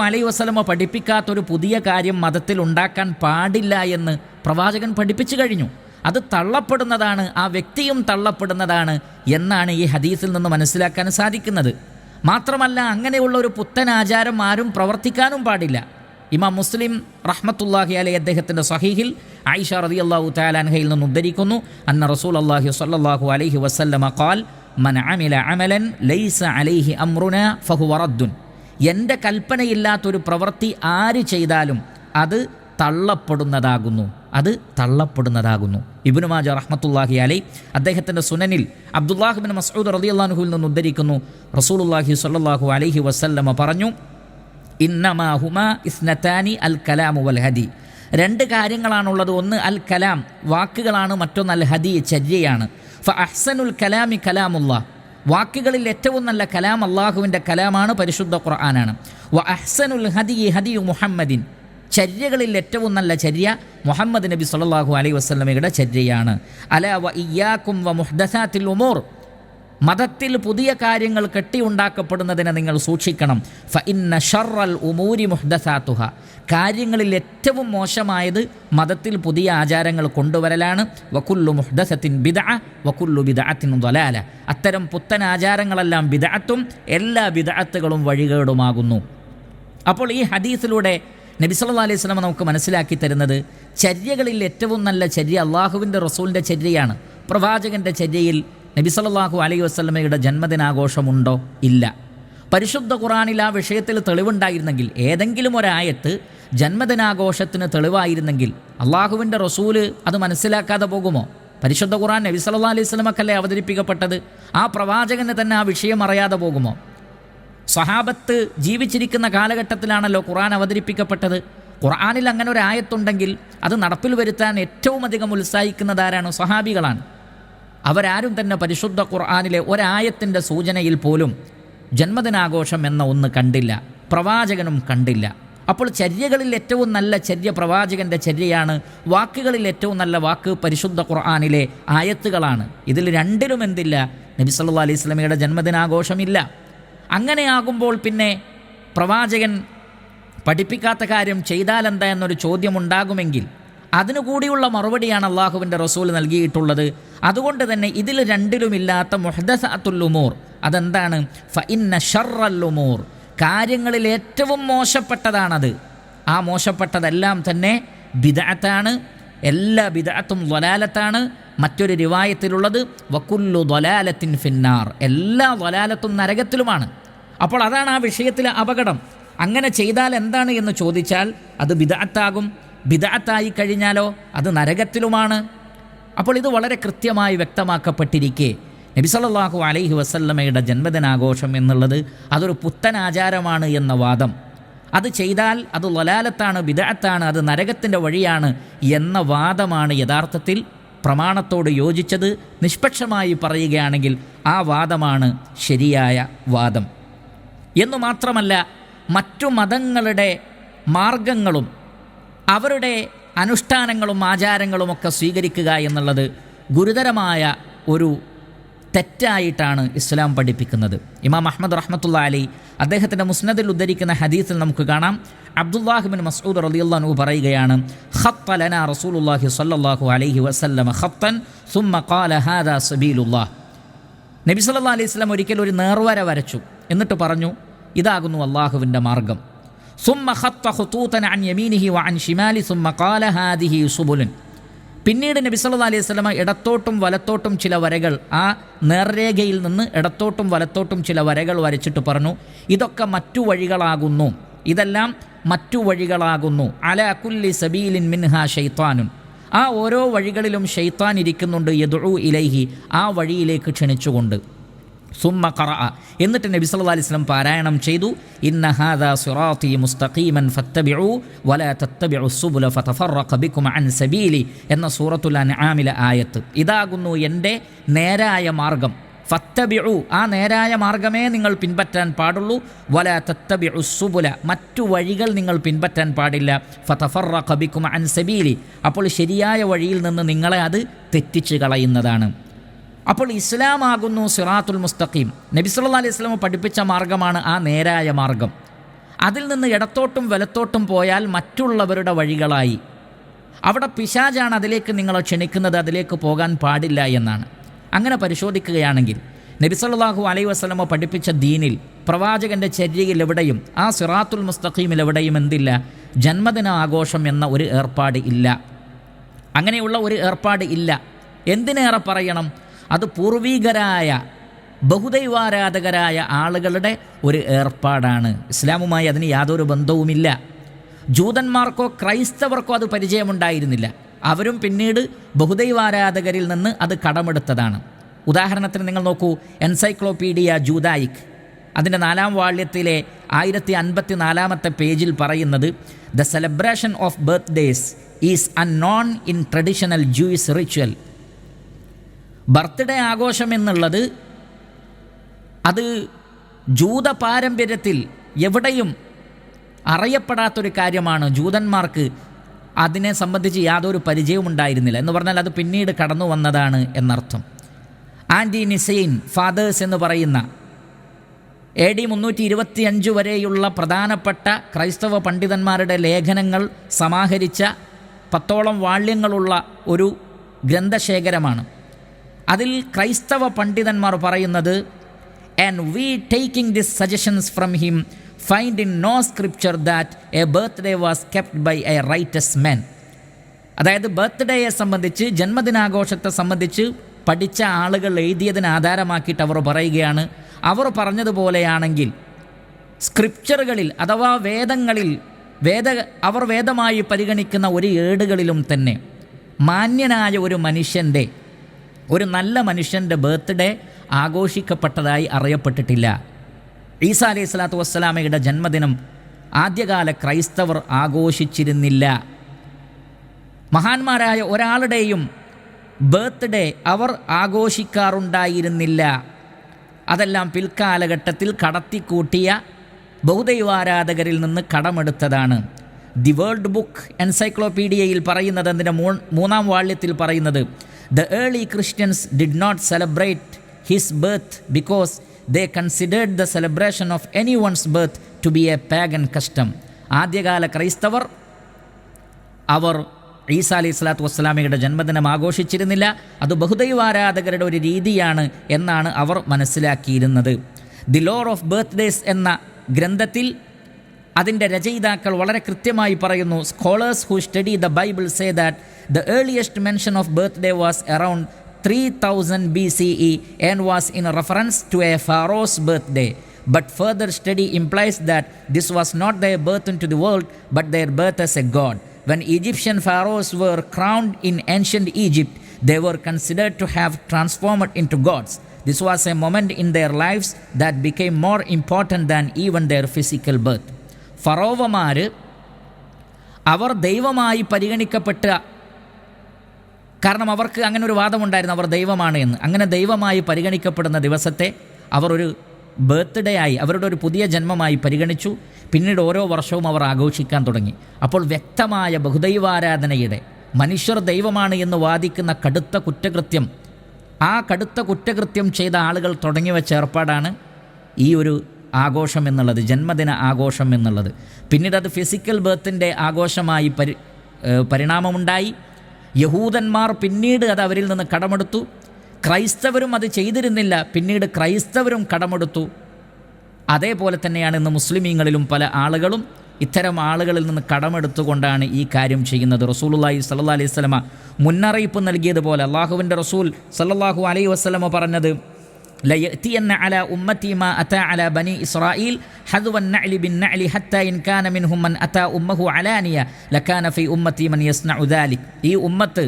അലൈ വസ്ലമ പഠിപ്പിക്കാത്തൊരു പുതിയ കാര്യം മതത്തിൽ ഉണ്ടാക്കാൻ പാടില്ല എന്ന് പ്രവാചകൻ പഠിപ്പിച്ചു കഴിഞ്ഞു. അത് തള്ളപ്പെടുന്നതാണ് ആ വ്യക്തിയും തള്ളപ്പെടുന്നതാണ് എന്നാണ് ഈ ഹദീസിൽ നിന്ന് മനസ്സിലാക്കാൻ സാധിക്കുന്നത്. മാത്രമല്ല അങ്ങനെയുള്ള ഒരു പുത്തൻ ആചാരം ആരും പ്രവർത്തിക്കാനും പാടില്ല. ഇമാം മുസ്ലിം റഹ്മത്തുല്ലാഹി അലൈ അദ്ദേഹത്തിന്റെ സഹീഹിൽ ആയിഷ റതി അള്ളാഹു താലാൻഹയിൽ നിന്ന് ഉദ്ധരിക്കുന്നു. അന്ന റസൂൽ അള്ളാഹി സല്ലാഹു അലൈഹി വസല്ലമ ഖാൽ മൻ അമില അമലൻ ലൈസ അലൈഹി അമ്രുന ഫഹു വറദ്ദുൻ. എന്റെ കൽപ്പനയില്ലാത്തൊരു പ്രവൃത്തി ആര് ചെയ്താലും അത് തള്ളപ്പെടുന്നതാകുന്നു. അത് തള്ളപ്പെടുന്നതാകുന്നു. ഇബിനു മാജ റഹ്മത്തുല്ലാഹി അലൈ അദ്ദേഹത്തിന്റെ സുനനിൽ അബ്ദുല്ലാഹിബിൻ മസൂദ് റതി അള്ളാഹുവിൽ നിന്ന് ഉദ്ധരിക്കുന്നു. റസൂലുല്ലാഹി സല്ലാഹു അലൈഹി വസല്ലമ പറഞ്ഞു ഇന്നമാഹുമ ഇസ്നത്താനി അൽ കലാമു വൽ ഹദി. രണ്ട് കാര്യങ്ങളാണുള്ളത്. ഒന്ന് അൽ കലാം. വാക്കുകളാണ് മറ്റൊന്ന് അൽ ഹദി ചര്യയാണ്. ഫ അഹ്സനുൽ കലാമി കലാമുള്ള വാക്കുകളിൽ ഏറ്റവും നല്ല കലാം അള്ളാഹുവിന്റെ കലാമാണ് പരിശുദ്ധ ഖുർആനാണ്. വ അഹ്സനുൽ ഹദി ഹദി മുഹമ്മദിൻ. ചര്യകളിൽ ഏറ്റവും നല്ല ചര്യ മുഹമ്മദ് നബി സല്ലാഹു അലൈഹി വസല്ലമയുടെ ചര്യയാണ്. അല വ ഇയാക്കും വ മുഹ്ദസാത്തിൽ ഉമൂർ. മതത്തിൽ പുതിയ കാര്യങ്ങൾ കെട്ടിയുണ്ടാക്കപ്പെടുന്നതിനെ നിങ്ങൾ സൂക്ഷിക്കണം. ഫ ഇന്ന ഷർറൽ ഉമൂരി മുഹ്ദസാത്തുഹ. കാര്യങ്ങളിൽ ഏറ്റവും മോശമായത് മതത്തിൽ പുതിയ ആചാരങ്ങൾ കൊണ്ടുവരലാണ്. വക്കുല്ലു മുഹ്ദസത്തിൻ ബിദ വക്കുല്ലു ബിദഅത്തിൻ ദലാല. അത്തരം പുത്തൻ ആചാരങ്ങളെല്ലാം ബിദഅത്തും എല്ലാ ബിദഅത്തുകളും വഴികേടുമാകുന്നു. അപ്പോൾ ഈ ഹദീസിലൂടെ നബി സല്ലാ അലൈഹി സ്വലമ നമുക്ക് മനസ്സിലാക്കി തരുന്നത് ചര്യകളിൽ ഏറ്റവും നല്ല ചര്യ അള്ളാഹുവിന്റെ റസൂലിന്റെ ചര്യയാണ്. പ്രവാചകന്റെ ചര്യയിൽ നബി സല്ലല്ലാഹു അലൈഹി വസല്ലമയുടെ ജന്മദിനാഘോഷമുണ്ടോ? ഇല്ല. പരിശുദ്ധ ഖുറാനിൽ ആ വിഷയത്തിൽ തെളിവുണ്ടായിരുന്നെങ്കിൽ ഏതെങ്കിലും ഒരായത്ത് ജന്മദിനാഘോഷത്തിന് തെളിവായിരുന്നെങ്കിൽ അള്ളാഹുവിന്റെ റസൂൽ അത് മനസ്സിലാക്കാതെ പോകുമോ? പരിശുദ്ധ ഖുറാൻ നബി സല്ലാ അലൈഹി വസല്ലമക്കല്ലേ അവതരിപ്പിക്കപ്പെട്ടത്? ആ പ്രവാചകന് തന്നെ ആ വിഷയം അറിയാതെ പോകുമോ? സഹാബത്ത് ജീവിച്ചിരിക്കുന്ന കാലഘട്ടത്തിലാണല്ലോ ഖുറാൻ അവതരിപ്പിക്കപ്പെട്ടത്. ഖുർആനിൽ അങ്ങനെ ഒരു ആയത്തുണ്ടെങ്കിൽ അത് നടപ്പിൽ വരുത്താൻ ഏറ്റവും അധികം ഉത്സാഹിക്കുന്നതാരാണ് സഹാബികളാണ്. അവരാരും തന്നെ പരിശുദ്ധ ഖുർആാനിലെ ഒരായത്തിന്റെ സൂചനയിൽ പോലും ജന്മദിനാഘോഷം എന്ന ഒന്ന് കണ്ടില്ല പ്രവാചകനും കണ്ടില്ല. അപ്പോൾ ചര്യകളിൽ ഏറ്റവും നല്ല ചര്യ പ്രവാചകന്റെ ചര്യയാണ് വാക്കുകളിൽ ഏറ്റവും നല്ല വാക്ക് പരിശുദ്ധ ഖുർആാനിലെ ആയത്തുകളാണ്. ഇതിൽ രണ്ടിലും എന്തില്ല നബി സല്ലാ അലൈഹി സ്വലമിയുടെ ജന്മദിനാഘോഷമില്ല. അങ്ങനെയാകുമ്പോൾ പിന്നെ പ്രവാചകൻ പഠിപ്പിക്കാത്ത കാര്യം ചെയ്താലെന്താ എന്നൊരു ചോദ്യമുണ്ടാകുമെങ്കിൽ അതിനു കൂടിയുള്ള മറുപടിയാണ് അള്ളാഹുവിന്റെ റസൂൽ നൽകിയിട്ടുള്ളത്. അതുകൊണ്ട് തന്നെ ഇതിൽ രണ്ടിലുമില്ലാത്ത മുഹദസത്തുല്ലുമൂർ അതെന്താണ്? ഫ ഇന്ന കാര്യങ്ങളിൽ ഏറ്റവും മോശപ്പെട്ടതാണത്. ആ മോശപ്പെട്ടതെല്ലാം തന്നെ ബിദഅത്താണ്. എല്ലാ ബിദഅത്തും ദ്വലാലത്താണ് മറ്റൊരു റിവായത്തിലുള്ളത് വക്കുല്ലു ദ്വലാലത്തിൻ ഫിന്നാർ. എല്ലാ ദ്വലാലത്തും നരകത്തിലുമാണ്. അപ്പോൾ അതാണ് ആ വിഷയത്തിലെ അപകടം. അങ്ങനെ ചെയ്താൽ എന്താണ് എന്ന് ചോദിച്ചാൽ അത് ബിദഅത്താകും. ബിദഅത്തായി കഴിഞ്ഞാലോ അത് നരകത്തിലുമാണ്. അപ്പോൾ ഇത് വളരെ കൃത്യമായി വ്യക്തമാക്കപ്പെട്ടിരിക്കെ. നബി സല്ലല്ലാഹു അലൈഹി വസല്ലമയുടെ ജന്മദിനാഘോഷം എന്നുള്ളത് അതൊരു പുത്തൻ ആചാരമാണ് എന്ന വാദം. അത് ചെയ്താൽ അത് ലലാലത്താണ് ബിദഅത്താണ് അത് നരകത്തിന്റെ വഴിയാണ് എന്ന വാദമാണ് യഥാർത്ഥത്തിൽ പ്രമാണത്തോട് യോജിച്ചത്. നിഷ്പക്ഷമായി പറയുകയാണെങ്കിൽ ആ വാദമാണ് ശരിയായ വാദം. എന്നു മാത്രമല്ല മറ്റു മതങ്ങളുടെ മാർഗങ്ങളും അവരുടെ അനുഷ്ഠാനങ്ങളും ആചാരങ്ങളുമൊക്കെ സ്വീകരിക്കുക എന്നുള്ളത് ഗുരുതരമായ ഒരു തെറ്റായിട്ടാണ് ഇസ്ലാം പഠിപ്പിക്കുന്നത്. ഇമാം അഹമ്മദ് റഹ്മത്തുള്ള അലി അദ്ദേഹത്തിന്റെ മുസ്നദിൽ ഉദ്ധരിക്കുന്ന ഹദീസിൽ നമുക്ക് കാണാം. അബ്ദുല്ലാഹിബിൻ മസൂദ് റളിയല്ലാഹു പറയുകയാണ് ഖത്തലന റസൂലുള്ളാഹി സ്വല്ലല്ലാഹു അലൈഹി വസല്ലമ ഖത്തൻ സുമ്മ ഖാല ഹാദാ സബീലുല്ലാഹ് നബി സല്ലാ അലൈഹി സ്വലം ഒരിക്കൽ ഒരു നേർവര വരച്ചു. എന്നിട്ട് പറഞ്ഞു ഇതാകുന്നു അള്ളാഹുവിന്റെ മാർഗം. സുമ്മ ഖത്ത خطوطا അൻ യമീനിഹി وعن ഷിമാലി സുമ്മ قال ഹാദിഹി സുബുലുൻ പിന്നീട് നബി സല്ലല്ലാഹു അലൈഹി സ്വലമ ഇടത്തോട്ടും വലത്തോട്ടും ചില വരകൾ ആ നേർരേഖയിൽ നിന്ന് ഇടത്തോട്ടും വലത്തോട്ടും ചില വരകൾ വരച്ചിട്ട് പറഞ്ഞു ഇതൊക്കെ മറ്റു വഴികളാകുന്നു. ഇതെല്ലാം മറ്റു വഴികളാകുന്നു. അല അക്കുല്ലി സബീലിൻ മിൻഹ ഷെയ്ത്താനുൻ ആ ഓരോ വഴികളിലും ഷെയ്ത്താൻ ഇരിക്കുന്നുണ്ട് യദുഉ ഇലൈഹി ആ വഴിയിലേക്ക് ക്ഷണിച്ചുകൊണ്ട്. സുമ്മ കറ എന്നിട്ട് നബി സല്ലാ അലൈഹി വസല്ലം പാരായണം ചെയ്തു. ഇന്ന ഹാദാ സുറാത്തി മുസ്തഖീമൻ ഫത്തബിഉ വലാ തത്തബിഉ സുബുല ഫതഫറഖ ബികും അൻ സബീലി എന്ന സൂറത്തുൽ അൻആമിലെ ആയത്ത്. ഇതാകുന്നു എന്റെ നേരായ മാർഗം. ഫത്തബിഉ ആ നേരായ മാർഗമേ നിങ്ങൾ പിൻപറ്റാൻ പാടുള്ളൂ. വല തത്തബിഉ സുബുല മറ്റു വഴികൾ നിങ്ങൾ പിൻപറ്റാൻ പാടില്ല. ഫതഫറഖ ബികും അൻ സബീലി. അപ്പോൾ ശരിയായ വഴിയിൽ നിന്ന് നിങ്ങളെ അത് തെറ്റിച്ച് കളയുന്നതാണ്. അപ്പോൾ ഇസ്ലാമാകുന്നു സിറാത്തുൽ മുസ്തഖീം. നബി സല്ലല്ലാഹു അലൈഹി വസല്ലം പഠിപ്പിച്ച മാർഗമാണ് ആ നേരായ മാർഗം. അതിൽ നിന്ന് ഇടത്തോട്ടും വലത്തോട്ടും പോയാൽ മറ്റുള്ളവരുടെ വഴികളായി. അവിടെ പിശാജാണ് അതിലേക്ക് നിങ്ങളെ ക്ഷണിക്കുന്നത് അതിലേക്ക് പോകാൻ പാടില്ല എന്നാണ്. അങ്ങനെ പരിശോധിക്കുകയാണെങ്കിൽ നബി സല്ലല്ലാഹു അലൈഹി വസല്ലമ പഠിപ്പിച്ച ദീനിൽ പ്രവാചകന്റെ ചര്യയിൽ എവിടെയും ആ സിറാത്തുൽ മുസ്തഖീമിൽ എവിടെയും എന്തില്ല ജന്മദിന ആഘോഷം എന്ന ഒരു ഏർപ്പാട് ഇല്ല. അങ്ങനെയുള്ള ഒരു ഏർപ്പാട് ഇല്ല. എന്തിനേറെ പറയണം? അത് പൂർവീകരായ ബഹുദൈവാരാധകരായ ആളുകളുടെ ഒരു ഏർപ്പാടാണ്. ഇസ്ലാമുമായി അതിന് യാതൊരു ബന്ധവുമില്ല. ജൂതന്മാർക്കോ ക്രൈസ്തവർക്കോ അത് പരിചയമുണ്ടായിരുന്നില്ല. അവരും പിന്നീട് ബഹുദൈവാരാധകരിൽ നിന്ന് അത് കടമെടുത്തതാണ്. ഉദാഹരണത്തിന് നിങ്ങൾ നോക്കൂ എൻസൈക്ലോപീഡിയ ജൂതായിക് അതിന്റെ നാലാം വാള്യത്തിലെ ആയിരത്തി അൻപത്തി നാലാമത്തെ പേജിൽ പറയുന്നത് the celebration of birthdays is unknown in traditional Jewish ritual. Birthday ആഘോഷം എന്നുള്ളത് അത് ജൂത പാരമ്പര്യത്തിൽ എവിടെയും അറിയപ്പെടാത്തൊരു കാര്യമാണ്. ജൂതന്മാർക്ക് അതിനെ സംബന്ധിച്ച് യാതൊരു പരിചയവും ഉണ്ടായിരുന്നില്ല. എന്ന് പറഞ്ഞാൽ അത് പിന്നീട് കടന്നു വന്നതാണ് എന്നർത്ഥം. ആന്റി നിസൈൻ ഫാദേഴ്സ് എന്ന് പറയുന്ന എ ഡി മുന്നൂറ്റി ഇരുപത്തി അഞ്ച് വരെയുള്ള പ്രധാനപ്പെട്ട ക്രൈസ്തവ പണ്ഡിതന്മാരുടെ ലേഖനങ്ങൾ സമാഹരിച്ച പത്തോളം വാള്യങ്ങളുള്ള ഒരു ഗ്രന്ഥശേഖരമാണ്. അതിൽ ക്രൈസ്തവ പണ്ഡിതന്മാർ പറയുന്നത് and we taking this suggestions from him find in no scripture that a birthday was kept by a righteous man അതായത് ബർത്ത്ഡേയെ സംബന്ധിച്ച് ജന്മദിനാഘോഷത്തെ സംബന്ധിച്ച് പഠിച്ച ആളുകൾ എഴുതിയതിന് ആധാരമാക്കിയിട്ട് അവർ പറയുകയാണ്. അവർ പറഞ്ഞതുപോലെയാണെങ്കിൽ സ്ക്രിപ്ചറുകളിൽ അഥവാ വേദങ്ങളിൽ വേദ അവർ വേദമായി പരിഗണിക്കുന്ന ഒരു ഏടുകളിലും തന്നെ മാന്യനായ ഒരു മനുഷ്യന്റെ ഒരു നല്ല മനുഷ്യന്റെ ബർത്ത്ഡേ ആഘോഷിക്കപ്പെട്ടതായി അറിയപ്പെട്ടിട്ടില്ല. ഈസ അലൈഹി സ്വലാത്തു വസ്സലാമയുടെ ജന്മദിനം ആദ്യകാല ക്രൈസ്തവർ ആഘോഷിച്ചിരുന്നില്ല. മഹാന്മാരായ ഒരാളുടെയും ബർത്ത്ഡേ അവർ ആഘോഷിക്കാറുണ്ടായിരുന്നില്ല. അതെല്ലാം പിൽക്കാലഘട്ടത്തിൽ കടത്തിക്കൂട്ടിയ ബൗദ്ധൈവാരാധകരിൽ നിന്ന് കടമെടുത്തതാണ്. ദി വേൾഡ് ബുക്ക് എൻസൈക്ലോപീഡിയയിൽ പറയുന്നത് അതിന്റെ മൂന്നാം വാള്യത്തിൽ പറയുന്നത് early Christians did not celebrate his birth because they considered the celebration of anyone's birth to be a pagan custom ആദ്യകാല ക്രൈസ്തവർ അവർ ഈസാ അലി സ്വലാത്തു വസ്സലാമിയുടെ ജന്മദിനം ആഘോഷിച്ചിരുന്നില്ല. അത് ബഹുദൈവാരാധകരുടെ ഒരു രീതിയാണ് എന്നാണ് അവർ മനസ്സിലാക്കിയിരുന്നത്. ദി ലോർ ഓഫ് ബർത്ത്ഡേസ് എന്ന ഗ്രന്ഥത്തിൽ അതിൻ്റെ രചയിതാക്കൾ വളരെ കൃത്യമായി പറയുന്നു scholars who study the Bible say that the earliest mention of birthday was around three thousand B C E and was in reference to a pharaoh's birthday but further study implies that this was not their birth into the world but their birth as a god When Egyptian pharaohs were crowned in ancient Egypt, they were considered to have transformed into gods. This was a moment in their lives that became more important than even their physical birth. ഫറോവമാർ അവർ ദൈവമായി പരിഗണിക്കപ്പെട്ട കാരണം അവർക്ക് അങ്ങനെ ഒരു വാദമുണ്ടായിരുന്നു അവർ ദൈവമാണ് എന്ന്. അങ്ങനെ ദൈവമായി പരിഗണിക്കപ്പെടുന്ന ദിവസത്തെ അവർ ഒരു ബർത്ത്ഡേ ആയി അവരുടെ ഒരു പുതിയ ജന്മമായി പരിഗണിച്ചു. പിന്നീട് ഓരോ വർഷവും അവർ ആഘോഷിക്കാൻ തുടങ്ങി. അപ്പോൾ വ്യക്തമായ ബഹുദൈവാരാധനയുടെ മനുഷ്യർ ദൈവമാണ് എന്ന് വാദിക്കുന്ന കടുത്ത കുറ്റകൃത്യം ആ കടുത്ത കുറ്റകൃത്യം ചെയ്ത ആളുകൾ തുടങ്ങി വെച്ച ഏർപ്പാടാണ് ഈ ഒരു ആഘോഷം എന്നുള്ളത് ജന്മദിന ആഘോഷം എന്നുള്ളത്. പിന്നീട് അത് ഫിസിക്കൽ ബർത്തിന്റെ ആഘോഷമായി പരി പരിണാമമുണ്ടായി. യഹൂദന്മാർ പിന്നീട് അത് അവരിൽ നിന്ന് കടമെടുത്തു. ക്രൈസ്തവരും അത് ചെയ്തിരുന്നില്ല പിന്നീട് ക്രൈസ്തവരും കടമെടുത്തു. അതേപോലെ തന്നെയാണ് ഇന്ന് മുസ്ലിമീങ്ങളിലും പല ആളുകളും ഇത്തരം ആളുകളിൽ നിന്ന് കടമെടുത്തുകൊണ്ടാണ് ഈ കാര്യം ചെയ്യുന്നത്. റസൂലുള്ളാഹി സല്ലാ അലൈഹി സ്വലമ മുന്നറിയിപ്പ് നൽകിയതുപോലെ അള്ളാഹുവിന്റെ റസൂൽ സല്ലാഹു അലൈഹി വസ്ലമ പറഞ്ഞത് ലയഅതിയന്ന അലാ أمتي മാ അതാ അലാ ബനി ഇസ്രായീൽ حذو النعل بالنعل حتى ഹത്താ ഇൻ കാന من മൻ അതാ ഉമ്മഹു അലാനിയ ലകാന ഫീ من യസ്നഉ ദാലിക് ഈ ഉമ്മത്ത്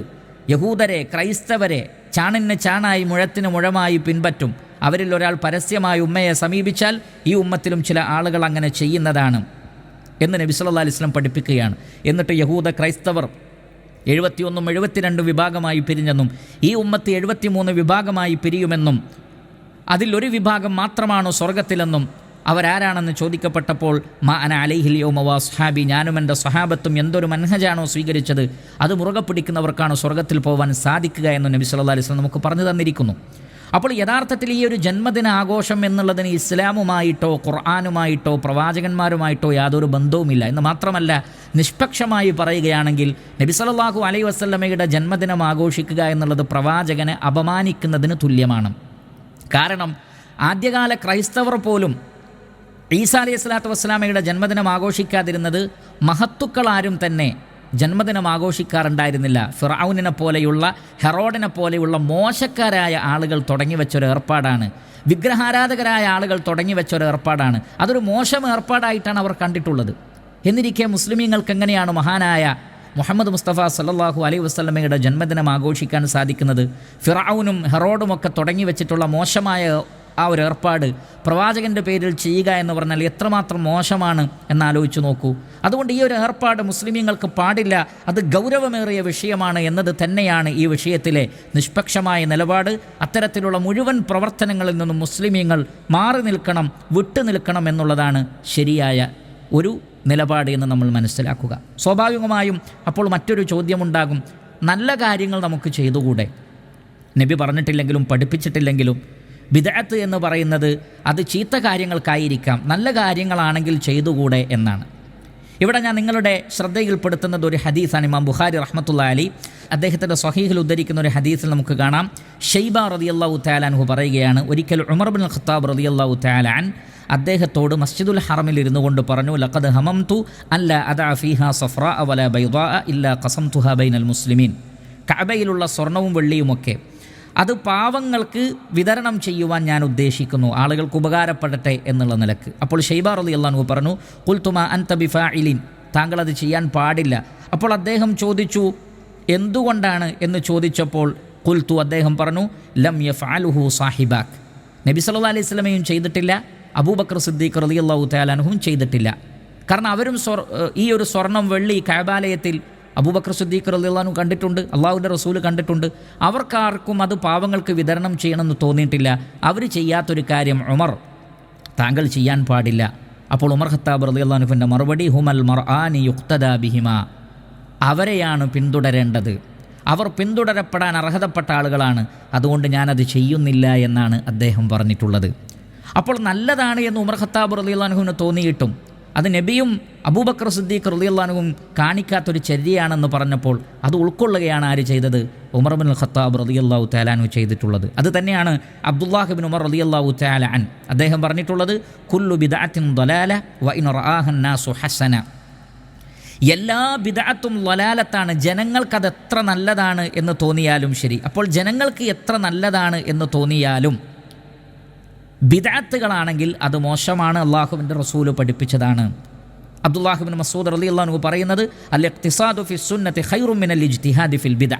യഹൂദരെ ക്രൈസ്തവരെ ചാണിന് ചാണായി മുഴത്തിന് മുഴമായി പിൻപറ്റും. അവരിൽ ഒരാൾ പരസ്യമായി ഉമ്മയെ സമീപിച്ചാൽ ഈ ഉമ്മത്തിലും ചില ആളുകൾ അങ്ങനെ ചെയ്യുന്നതാണ് എന്ന് നബി സല്ലാ അലിസ്ലം പഠിപ്പിക്കുകയാണ്. എന്നിട്ട് യഹൂദ ക്രൈസ്തവർ എഴുപത്തിയൊന്നും എഴുപത്തിരണ്ടും വിഭാഗമായി പിരിഞ്ഞെന്നും ഈ ഉമ്മത്ത് എഴുപത്തിമൂന്ന് വിഭാഗമായി പിരിയുമെന്നും അതിലൊരു വിഭാഗം മാത്രമാണോ സ്വർഗത്തിലെന്നും അവരാരാണെന്ന് ചോദിക്കപ്പെട്ടപ്പോൾ മാ അന അലൈഹിൽ യോമവാ സുഹാബി ഞാനും എന്റെ സഹാബത്തും എന്തൊരു മനഹജാണോ സ്വീകരിച്ചത്? അത് മുറുകെ പിടിക്കുന്നവർക്കാണോ സ്വർഗത്തിൽ പോകാൻ സാധിക്കുക? എന്ന് നബി സല്ലാ അലൈഹി നമുക്ക് പറഞ്ഞു തന്നിരിക്കുന്നു. അപ്പോൾ യഥാർത്ഥത്തിൽ ഈ ഒരു ജന്മദിന ആഘോഷം എന്നുള്ളതിന് ഇസ്ലാമുമായിട്ടോ ഖുർആാനുമായിട്ടോ പ്രവാചകന്മാരുമായിട്ടോ യാതൊരു ബന്ധവുമില്ല. എന്ന് മാത്രമല്ല നിഷ്പക്ഷമായി പറയുകയാണെങ്കിൽ നബി സല്ലല്ലാഹു അലൈഹി വസല്ലമയുടെ ജന്മദിനം ആഘോഷിക്കുക എന്നുള്ളത് പ്രവാചകനെ അപമാനിക്കുന്നതിന് തുല്യമാണ്. കാരണം ആദ്യകാല ക്രൈസ്തവർ പോലും ഈസാ അലൈഹി സ്വലാത്തു വസ്സലാമയുടെ ജന്മദിനം ആഘോഷിക്കാതിരുന്നത് മഹത്തുക്കളാരും തന്നെ ജന്മദിനം ആഘോഷിക്കാറുണ്ടായിരുന്നില്ല. ഫിറൌനിനെ പോലെയുള്ള ഹെറോഡിനെ പോലെയുള്ള മോശക്കാരായ ആളുകൾ തുടങ്ങി വെച്ചൊരു ഏർപ്പാടാണ്. വിഗ്രഹാരാധകരായ ആളുകൾ തുടങ്ങി വെച്ചൊരു ഏർപ്പാടാണ്. അതൊരു മോശം ഏർപ്പാടായിട്ടാണ് അവർ കണ്ടിട്ടുള്ളത്. എന്നിരിക്കെ മുസ്ലിമീങ്ങൾക്ക് എങ്ങനെയാണ് മഹാനായ മുഹമ്മദ് മുസ്തഫ സല്ലല്ലാഹു അലൈഹി വസ്ലമയുടെ ജന്മദിനം ആഘോഷിക്കാൻ സാധിക്കുന്നത് ഫിറാവുനും ഹെറോഡുമൊക്കെ തുടങ്ങി വെച്ചിട്ടുള്ള മോശമായ ആ ഒരു ഏർപ്പാട് പ്രവാചകന്റെ പേരിൽ ചെയ്യുക എന്ന് പറഞ്ഞാൽ എത്രമാത്രം മോശമാണ് എന്നാലോചിച്ച് നോക്കൂ. അതുകൊണ്ട് ഈ ഒരു ഏർപ്പാട് മുസ്ലിമീങ്ങൾക്ക് പാടില്ല. അത് ഗൗരവമേറിയ വിഷയമാണ് എന്നത് തന്നെയാണ് ഈ വിഷയത്തിലെ നിഷ്പക്ഷമായ നിലപാട്. അത്തരത്തിലുള്ള മുഴുവൻ പ്രവർത്തനങ്ങളിൽ നിന്നും മുസ്ലിമീങ്ങൾ മാറി നിൽക്കണം വിട്ടു നിൽക്കണം എന്നുള്ളതാണ് ശരിയായ ഒരു നിലപാട് എന്ന് നമ്മൾ മനസ്സിലാക്കുക. സ്വാഭാവികമായും അപ്പോൾ മറ്റൊരു ചോദ്യമുണ്ടാകും. നല്ല കാര്യങ്ങൾ നമുക്ക് ചെയ്തുകൂടെ? നബി പറഞ്ഞിട്ടില്ലെങ്കിലും പഠിപ്പിച്ചിട്ടില്ലെങ്കിലും ബിദഅത്ത് എന്ന് പറയുന്നത് അത് ചീത്ത കാര്യങ്ങൾക്കായിരിക്കാം. നല്ല കാര്യങ്ങളാണെങ്കിൽ ചെയ്തുകൂടെ എന്നാണ്. ഇവിടെ ഞാൻ നിങ്ങളുടെ ശ്രദ്ധയിൽപ്പെടുത്തുന്നത് ഒരു ഹദീസാണ് ഇമാം ബുഖാരി റഹ്മത്തുള്ള അലി. അദ്ദേഹത്തിന്റെ സ്വഹീഹിൽ ഉദ്ധരിക്കുന്ന ഒരു ഹദീസിൽ നമുക്ക് കാണാം. ഷെയ്ബ റതിയല്ലാഹു താലാൻഹു പറയുകയാണ് ഒരിക്കൽ ഉമർ ബിൻ ഖത്താബ് റതിയല്ലാഹു താലാൻ അദ്ദേഹത്തോട് മസ്ജിദുൽ ഹറമിൽ ഇരുന്നു കൊണ്ട് പറഞ്ഞു ലഖദ് ഹമംതു അല്ല അദാ ഫീഹ സഫ്ര അവല ബൈദാ ഇല്ല കസം തുഹ ബൈനൽ മുസ്ലിമീൻ. കഅബയിലുള്ള സ്വർണവും വെള്ളിയുമൊക്കെ അത് പാവങ്ങൾക്ക് വിതരണം ചെയ്യുവാൻ ഞാൻ ഉദ്ദേശിക്കുന്നു. ആളുകൾക്ക് ഉപകാരപ്പെടട്ടെ എന്നുള്ള നിലയ്ക്ക്. അപ്പോൾ ഷെയ്ബാർ അലി അള്ളാഹു പറഞ്ഞു കുൽത്തുമ അൻത ബിഫാഇലിൻ. താങ്കൾ അത് ചെയ്യാൻ പാടില്ല. അപ്പോൾ അദ്ദേഹം ചോദിച്ചു എന്തുകൊണ്ടാണ്? എന്ന് ചോദിച്ചപ്പോൾ കുൽത്തു അദ്ദേഹം പറഞ്ഞു ലം യഫ്അലുഹു സാഹിബാക്ക്. നബി സല്ലു അലൈഹി സ്വലമയും ചെയ്തിട്ടില്ല അബൂബക്കർ സിദ്ദീഖ് റലി അള്ളാഹു തയാലാനുഹും ചെയ്തിട്ടില്ല. കാരണം അവരും ഈ ഒരു സ്വർണം വെള്ളി കൈബാലയത്തിൽ അബൂബക്കർ സിദ്ദീഖ് റലിള്ളാഹു കണ്ടിട്ടുണ്ട് അള്ളാഹുവിന്റെ റസൂൽ കണ്ടിട്ടുണ്ട്. അവർക്കാർക്കും അത് പാവങ്ങൾക്ക് വിതരണം ചെയ്യണമെന്ന് തോന്നിയിട്ടില്ല. അവർ ചെയ്യാത്തൊരു കാര്യം ഉമർ. താങ്കൾ ചെയ്യാൻ പാടില്ല. അപ്പോൾ ഉമർ ഖത്താബ് റലിള്ളാഹുവിന്റെ മറുപടി ഹുമൽ മർ ആനി യുക്തദാബിഹിമ അവരെയാണ് പിന്തുടരേണ്ടത്. അവർ പിന്തുടരപ്പെടാൻ അർഹതപ്പെട്ട ആളുകളാണ്. അതുകൊണ്ട് ഞാനത് ചെയ്യുന്നില്ല എന്നാണ് അദ്ദേഹം പറഞ്ഞിട്ടുള്ളത്. അപ്പോൾ നല്ലതാണ് എന്ന് ഉമർ ഖത്താബ് റലിള്ളാഹുവിന് തോന്നിയിട്ടും അത് നബിയും അബൂബക്കർ സിദ്ദീഖ് റലിയല്ലാനുവും കാണിക്കാത്തൊരു ചര്യയാണെന്ന് പറഞ്ഞപ്പോൾ അത് ഉൾക്കൊള്ളുകയാണ് ആര് ചെയ്തത്? ഉമർ ബിൻ ഖത്താബ് റലിയല്ലാഹു താലാനു ചെയ്തിട്ടുള്ളത്. അത് തന്നെയാണ് അബ്ദുല്ലാഹിബിൻ ഉമർ റലിയല്ലാഹു താലാൻ അദ്ദേഹം പറഞ്ഞിട്ടുള്ളത് കുല്ലു ബിദാത്തിൻ ദലാല വ ഇൻ ഹസന. എല്ലാ ബിദാത്തും ലലാലത്താണ് ജനങ്ങൾക്കത് എത്ര നല്ലതാണ് എന്ന് തോന്നിയാലും ശരി. അപ്പോൾ ജനങ്ങൾക്ക് എത്ര നല്ലതാണ് എന്ന് തോന്നിയാലും ബിദാത്തുകളാണെങ്കിൽ അത് മോശമാണ് അള്ളാഹുവിന്റെ റസൂൽ പഠിപ്പിച്ചതാണ്. അബ്ദുല്ലാഹുബിൻ മസൂദ് അലി അള്ളാഹു പറയുന്നത് അൽ ഇഖ്തിസാദു ഫി സുന്നത്തി ഖൈറുമിൻ അൽ ഇജ്തിഹാദി ഫിൽ ബിദ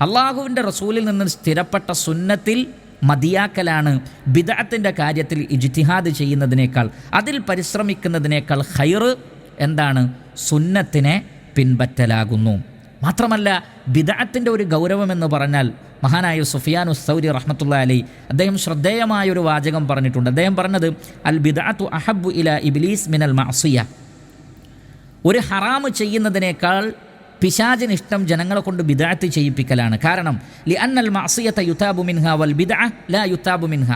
അള്ളാഹുവിന്റെ റസൂലിൽ നിന്ന് സ്ഥിരപ്പെട്ട സുന്നത്തിൽ മതിയാക്കലാണ് ബിദാത്തിന്റെ കാര്യത്തിൽ ഇജ്തിഹാദ് ചെയ്യുന്നതിനേക്കാൾ. അതിൽ പരിശ്രമിക്കുന്നതിനേക്കാൾ ഹൈറ് എന്താണ്? സുന്നത്തിനെ പിൻപറ്റലാകുന്നു. മാത്രമല്ല ബിദാത്തിന്റെ ഒരു ഗൗരവമെന്ന് പറഞ്ഞാൽ മഹാനായ സുഫിയാനു സൗരി റഹ്മത്തുള്ള അലി അദ്ദേഹം ശ്രദ്ധേയമായ ഒരു വാചകം പറഞ്ഞിട്ടുണ്ട്. അദ്ദേഹം പറഞ്ഞത് അൽ ബിദാത്തു അഹബു ഇല ഇബിലീസ് മിനൽ മാസിയ ഒരു ഹറാമ് ചെയ്യുന്നതിനേക്കാൾ പിശാചിന് ഇഷ്ടം ജനങ്ങളെ കൊണ്ട് ബിദാത്ത് ചെയ്യിപ്പിക്കലാണ്. കാരണം ലി അന്നൽ മാസിയത്ത യുത്താബു മിൻഹ വൽ ബിദ ലാ യുത്താബു മിൻഹ.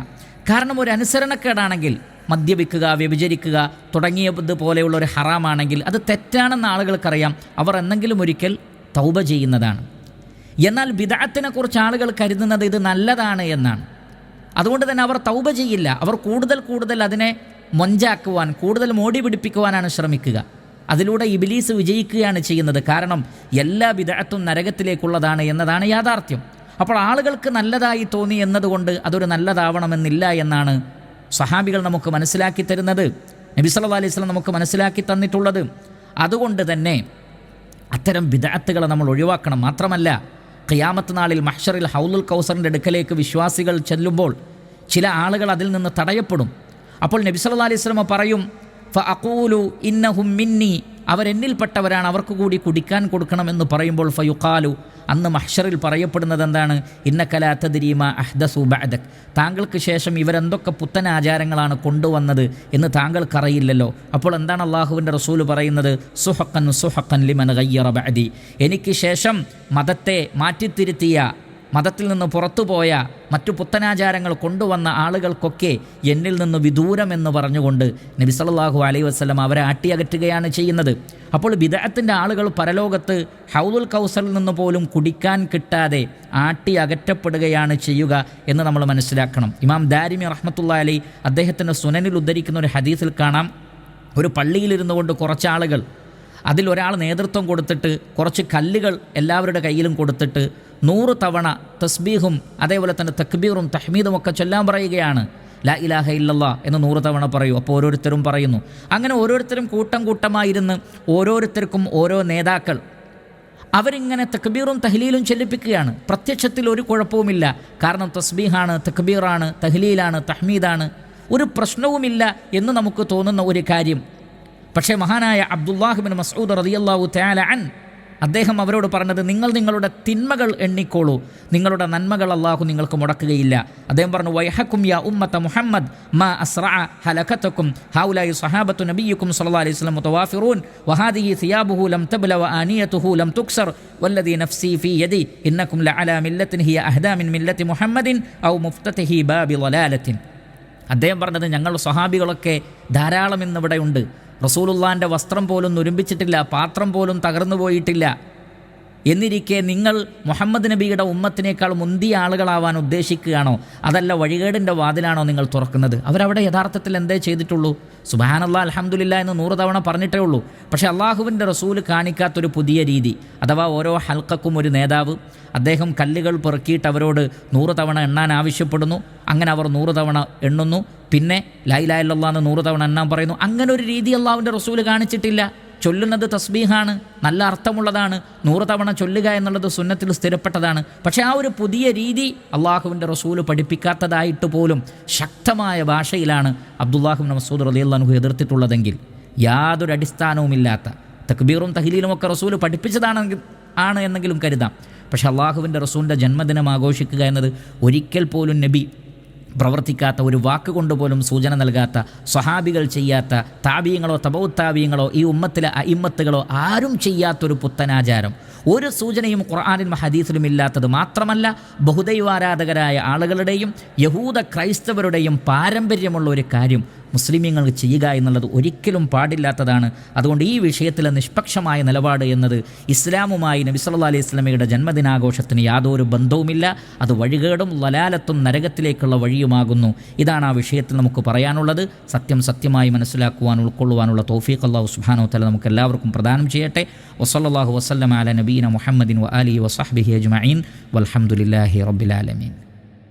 കാരണം ഒരു അനുസരണക്കേടാണെങ്കിൽ മദ്യപിക്കുക വ്യഭിചരിക്കുക തുടങ്ങിയത് പോലെയുള്ള ഒരു ഹറാമാണെങ്കിൽ അത് തെറ്റാണെന്ന് ആളുകൾക്കറിയാം. അവർ എന്തെങ്കിലും ഒരിക്കൽ തൗബ ചെയ്യുന്നതാണ്. എന്നാൽ ബിദാത്തിനെ കുറിച്ച് ആളുകൾ കരുതുന്നത് ഇത് നല്ലതാണ് എന്നാണ്. അതുകൊണ്ട് തന്നെ അവർ തൗബ ചെയ്യില്ല. അവർ കൂടുതൽ കൂടുതൽ അതിനെ മൊഞ്ചാക്കുവാൻ കൂടുതൽ മോടി പിടിപ്പിക്കുവാനാണ് ശ്രമിക്കുക. അതിലൂടെ ഇബിലീസ് വിജയിക്കുകയാണ് ചെയ്യുന്നത്. കാരണം എല്ലാ വിദഗ്ധത്തും നരകത്തിലേക്കുള്ളതാണ് എന്നതാണ് യാഥാർത്ഥ്യം. അപ്പോൾ ആളുകൾക്ക് നല്ലതായി തോന്നി എന്നതുകൊണ്ട് അതൊരു നല്ലതാവണമെന്നില്ല എന്നാണ് സഹാബികൾ നമുക്ക് മനസ്സിലാക്കി തരുന്നത്. നബി സല്ലല്ലാഹു അലൈഹി സ്വലം നമുക്ക് മനസ്സിലാക്കി തന്നിട്ടുള്ളത്. അതുകൊണ്ട് തന്നെ അത്തരം വിദാത്തുകളെ നമ്മൾ ഒഴിവാക്കണം. മാത്രമല്ല ഖിയാമത്ത് നാളിൽ മഹ്ഷറിൽ ഹൗലുൽ കൗസറിന്റെ അടുക്കലേക്ക് വിശ്വാസികൾ ചെല്ലുമ്പോൾ ചില ആളുകൾ അതിൽ നിന്ന് തടയപ്പെടും. അപ്പോൾ നബി സല്ലല്ലാഹു അലൈഹി പറയും ഫ അക്കൂലു ഇന്നഹും മിന്നി. അവരെന്നിൽപ്പെട്ടവരാണ് അവർക്ക് കൂടി കുടിക്കാൻ കൊടുക്കണമെന്ന് പറയുമ്പോൾ ഫയുഖാലു അന്ന് മഹ്ഷറിൽ പറയപ്പെടുന്നത് എന്താണ്? ഇന്നക്കലാത്തതിരീമ അഹ്ദസു ബഅദക്. താങ്കൾക്ക് ശേഷം ഇവരെന്തൊക്കെ പുത്തൻ ആചാരങ്ങളാണ് കൊണ്ടുവന്നത് എന്ന് താങ്കൾക്കറിയില്ലല്ലോ. അപ്പോൾ എന്താണ് അള്ളാഹുവിന്റെ റസൂൽ പറയുന്നത്? സുഹക്കൻ സുഹക്കൻ ലിമൻ ഗയ്യറ ബഅദി. എനിക്ക് ശേഷം മതത്തെ മാറ്റിത്തിരുത്തിയ മതത്തിൽ നിന്ന് പുറത്തുപോയ മറ്റു പുത്തനാചാരങ്ങൾ കൊണ്ടുവന്ന ആളുകൾക്കൊക്കെ എന്നിൽ നിന്ന് വിദൂരമെന്ന് പറഞ്ഞുകൊണ്ട് നബി സല്ലല്ലാഹു അലൈഹി വസ്ലം അവരെ ആട്ടിയകറ്റുകയാണ് ചെയ്യുന്നത്. അപ്പോൾ വിദഗ്ധത്തിന്റെ ആളുകൾ പരലോകത്ത് ഹൗദുൽ കൗസറിൽ നിന്ന് പോലും കുടിക്കാൻ കിട്ടാതെ ആട്ടി അകറ്റപ്പെടുകയാണ് ചെയ്യുക എന്ന് നമ്മൾ മനസ്സിലാക്കണം. ഇമാം ദാരിമി റഹ്മത്തുള്ള അലി അദ്ദേഹത്തിന്റെ സുനനിൽ ഉദ്ധരിക്കുന്ന ഒരു ഹദീസിൽ കാണാം. ഒരു പള്ളിയിലിരുന്നു കൊണ്ട് കുറച്ചാളുകൾ ഒരാൾ നേതൃത്വം കൊടുത്തിട്ട് കുറച്ച് കല്ലുകൾ എല്ലാവരുടെ കയ്യിലും കൊടുത്തിട്ട് നൂറ് തവണ തസ്ബീഹും അതേപോലെ തന്നെ തക്ബീറും തഹ്മീദും ഒക്കെ ചൊല്ലാൻ പറയുകയാണ്. ലാ ഇലാഹ ഇല്ലല്ല എന്ന് നൂറ് തവണ പറയൂ. അപ്പോൾ ഓരോരുത്തരും പറയുന്നു. അങ്ങനെ ഓരോരുത്തരും കൂട്ടം കൂട്ടമായിരുന്ന് ഓരോരുത്തർക്കും ഓരോ നേതാക്കൾ. അവരിങ്ങനെ തക്ബീറും തഹ്ലീലും ചെല്ലിപ്പിക്കുകയാണ്. പ്രത്യക്ഷത്തിൽ ഒരു കുഴപ്പവുമില്ല. കാരണം തസ്ബീഹാണ് തക്ബീറാണ് തഹ്ലീലാണ് തഹ്മീദാണ്. ഒരു പ്രശ്നവുമില്ല എന്ന് നമുക്ക് തോന്നുന്ന ഒരു കാര്യം. പക്ഷേ മഹാനായ അബ്ദുല്ലാഹിബിൻ മസൂദ് റതിയല്ലാഹു തയാല അൻ അദ്ദേഹം അവരോട് പറഞ്ഞത് നിങ്ങൾ നിങ്ങളുടെ തിന്മകൾ എണ്ണിക്കോളൂ. നിങ്ങളുടെ നന്മകൾ അള്ളാഹു നിങ്ങൾക്ക് മുടക്കുകയില്ല. അദ്ദേഹം പറഞ്ഞു വൈഹക്കും യാ ഉമ്മത്ത മുഹമ്മദ് മാ അസ്റഅ ഹലഖത്തക്കും ഹൗലായി സഹാബത്തു നബിയുക്കും സല്ലാ അലൈഹി സ്വലം മുത്തവാഫിറൂൻ വഹാദിഹി സിയാബുഹു ലം തബ്ല വആനിയതുഹു ലം തുക്സർ വല്ലദി നഫ്സി ഫീ യദി ഇന്നക്കും ലഅല മില്ലത്തിൻ ഹിയ അഹ്ദാ മിൻ മില്ലത്തി മുഹമ്മദിൻ ഔ മുഫ്തതിഹി ബാബി ളലാലത്തിൻ അദ്ദേഹം പറഞ്ഞത് ഞങ്ങൾ സ്വഹാബികളൊക്കെ ധാരാളം ഇന്നിവിടെയുണ്ട് റസൂലുള്ളാന്റെ വസ്ത്രം പോലും നുരുമ്പിച്ചിട്ടില്ല പാത്രം പോലും തകർന്നു പോയിട്ടില്ല. എന്നിരിക്കെ നിങ്ങൾ മുഹമ്മദ് നബിയുടെ ഉമ്മത്തിനേക്കാൾ മുന്തിയ ആളുകളാവാൻ ഉദ്ദേശിക്കുകയാണോ? അതല്ല വഴികേടിന്റെ വാതിലാണോ നിങ്ങൾ തുറക്കുന്നത്? അവരവിടെ യഥാർത്ഥത്തിൽ എന്തേ ചെയ്തിട്ടുള്ളൂ? സുബാനല്ലാ അലഹമുല്ല എന്ന് നൂറ് തവണ പറഞ്ഞിട്ടേ ഉള്ളൂ. പക്ഷേ അള്ളാഹുവിന്റെ റസൂൽ കാണിക്കാത്തൊരു പുതിയ രീതി. അഥവാ ഓരോ ഹൽക്കക്കും ഒരു നേതാവ് അദ്ദേഹം കല്ലുകൾ പെറുക്കിയിട്ട് അവരോട് നൂറ് തവണ എണ്ണാൻ ആവശ്യപ്പെടുന്നു അങ്ങനെ അവർ നൂറ് തവണ എണ്ണുന്നു. പിന്നെ ലൈലായില്ലാന്ന് നൂറ് തവണ എണ്ണാൻ പറയുന്നു. അങ്ങനെ ഒരു രീതി അള്ളാഹുവിന്റെ റസൂൽ കാണിച്ചിട്ടില്ല. ചൊല്ലുന്നത് തസ്ബീഹാണ് നല്ല അർത്ഥമുള്ളതാണ് നൂറ് തവണ ചൊല്ലുക എന്നുള്ളത് സുന്നത്തിൽ സ്ഥിരപ്പെട്ടതാണ്. പക്ഷേ ആ ഒരു പുതിയ രീതി അള്ളാഹുവിന്റെ റസൂൽ പഠിപ്പിക്കാത്തതായിട്ട് പോലും ശക്തമായ ഭാഷയിലാണ് അബ്ദുല്ലാഹു മസൂദ് റലിയല്ലാഹു എതിർത്തിട്ടുള്ളതെങ്കിൽ യാതൊരു അടിസ്ഥാനവുമില്ലാത്ത തക്ബീറും തഹ്ലീലും ഒക്കെ റസൂൽ പഠിപ്പിച്ചതാണെങ്കിൽ ആണ് എന്നെങ്കിലും കരുതാം. പക്ഷേ അള്ളാഹുവിന്റെ റസൂലിന്റെ ജന്മദിനം ആഘോഷിക്കുക എന്നത് ഒരിക്കൽ പോലും നബി പ്രവർത്തിക്കാത്ത ഒരു വാക്ക് കൊണ്ടുപോലും സൂചന നൽകാത്ത സ്വഹാബികൾ ചെയ്യാത്ത താപീയങ്ങളോ തപൗത്താപീയങ്ങളോ ഈ ഉമ്മത്തിലെ അയിമ്മത്തുകളോ ആരും ചെയ്യാത്തൊരു പുത്തനാചാരം. ഒരു സൂചനയും ഖുർആാനിലും ഹദീസിലും ഇല്ലാത്തത് മാത്രമല്ല ബഹുദൈവാരാധകരായ ആളുകളുടെയും യഹൂദ ക്രൈസ്തവരുടെയും പാരമ്പര്യമുള്ള ഒരു കാര്യം. മുസ്ലിമീങ്ങൾ ചെയ്യുക എന്നുള്ളത് ഒരിക്കലും പാടില്ലാത്തതാണ്. അതുകൊണ്ട് ഈ വിഷയത്തിലെ നിഷ്പക്ഷമായ നിലപാട് എന്നത് ഇസ്ലാമുമായി നബി സല്ലല്ലാഹു അലൈഹി സ്വലമയുടെ ജന്മദിനാഘോഷത്തിന് യാതൊരു ബന്ധവുമില്ല. അത് വഴികേടും ലലാലത്തും നരകത്തിലേക്കുള്ള വഴിയുമാകുന്നു. ഇതാണ് ആ വിഷയത്തിൽ നമുക്ക് പറയാനുള്ളത്. സത്യം സത്യമായി മനസ്സിലാക്കുവാൻ ഉൾക്കൊള്ളുവാനുള്ള തോഫീഖ് അള്ളാഹു സുബ്ഹാനഹു തല നമുക്ക് എല്ലാവർക്കും പ്രദാനം ചെയ്യട്ടെ. വസല്ലല്ലാഹു വസ്ലം അല നബീന മുഹമ്മദിൻ വ ആലിഹി വസഹ്ബിഹി അജ്മഈൻ. വൽഹംദുലില്ലാഹി റബ്ബിൽ ആലമീൻ.